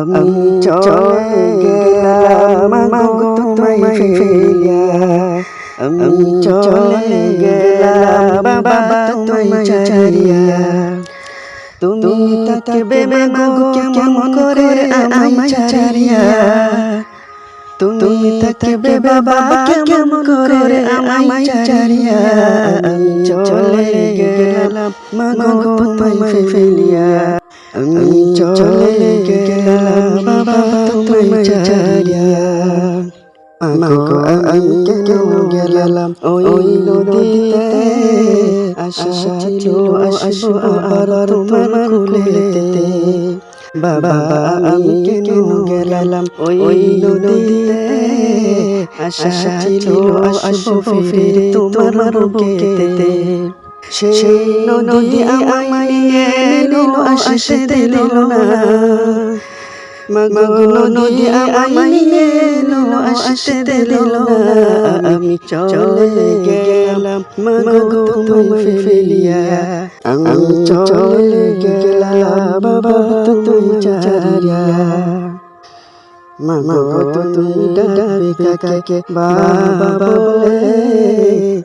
আমি চলে গেলাম মাগো তোমায় ফেলিয়া আমি চলে গেলাম বাবা তোমায় ছাড়িয়া তুমি থাকবে মাগো কেমন করে আমায় ছাড়িয়া তুমি থাকবে বাবা কেমন করে আমায় ছাড়িয়া আমি চলে গেলাম মাগো তোমায় ফেলিয়া। আমি চলে গেলাম বাবা তোমায় ছাড়িয়া। মাগো আমি কেন গেলাম? ওই নদীতে আশা ছিল আসব আবার তোমার কুলেতে। বাবা আমি কেন গেলাম? ওই নদীতে আশা ছিল আসব ফিরে তোমার বুকেতে। সেই নদী আমায় নিল আসতে দিল না। মাগো নদী আমায় নিল আসতে দিল না আমি চলে গেলাম মাগো তোমায় ফেলিয়া আমি চলে গেলাম বাবা তুমি চারিয়া মাগো তুমি ডাকে কাকে বাবা বলে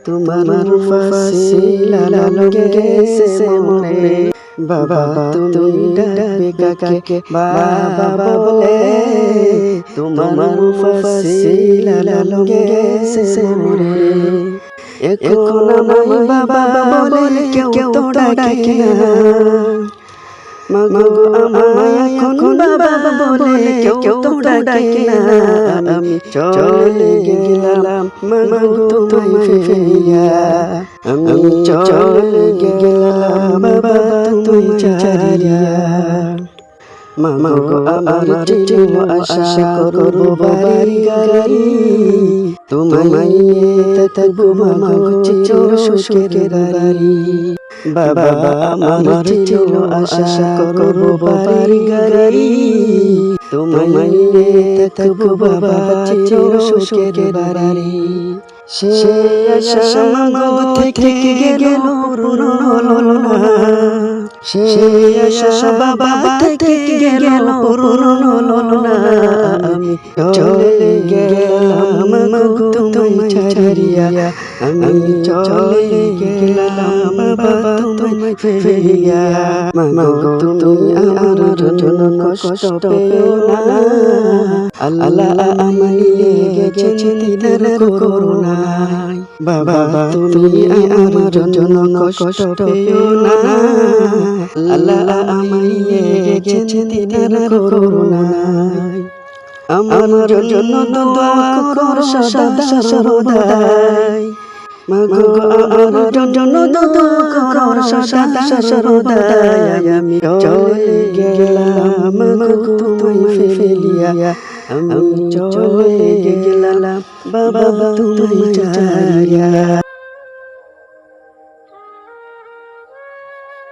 তোমার ফাসিলা লগে গেছে মনে বাবা তুমি ডাকে কাকে বাবা বলে তোমার ফাসিলা লগে গেছে মনে এখন আমায় বাবা বলে কেউ তো ডাকে না মাগো আমায় এখন বাবা বলে কেউ তো ডাকে না আমি চলে গেলাম মাগো তোমায় ফেলিয়া আমি চলে গেলাম বাবা তুমি ছাড়িয়া মাগো আমার ছিল আশা করব বাড়ি গাড়ি তোমায় থাকব মাগো চির সুখের বাড়ি। বাবা আমার ছিল আশা করব বাড়ি গাড়ি তোমায় থাকব বাবা সে আশা থেকে গেল পূর্ণ হলো না। সে আশা আমি চলে গেলাম মাগো তোমায় ছাড়িয়া আমি চলে গেলাম বাবা তোমায় ফেরিয়া মাগো তুমি আমার জন্য কষ্ট পেও না আল্লাহ আমায় গেছে দিদার করুণায় বাবা তুমি আমার জন্য কষ্ট পেও না আল্লাহ আমায় গেছে দিদার করুণায় আমার জন্য দোয়া করো সদা সর্বদাই। মাগো আমার জন্য দোয়া করো সদা সর্বদাই। আমি চলে গেলাম মাগো তোমায় ফেলিয়া। আমি চলে গেলাম বাবা তুমি চারিয়া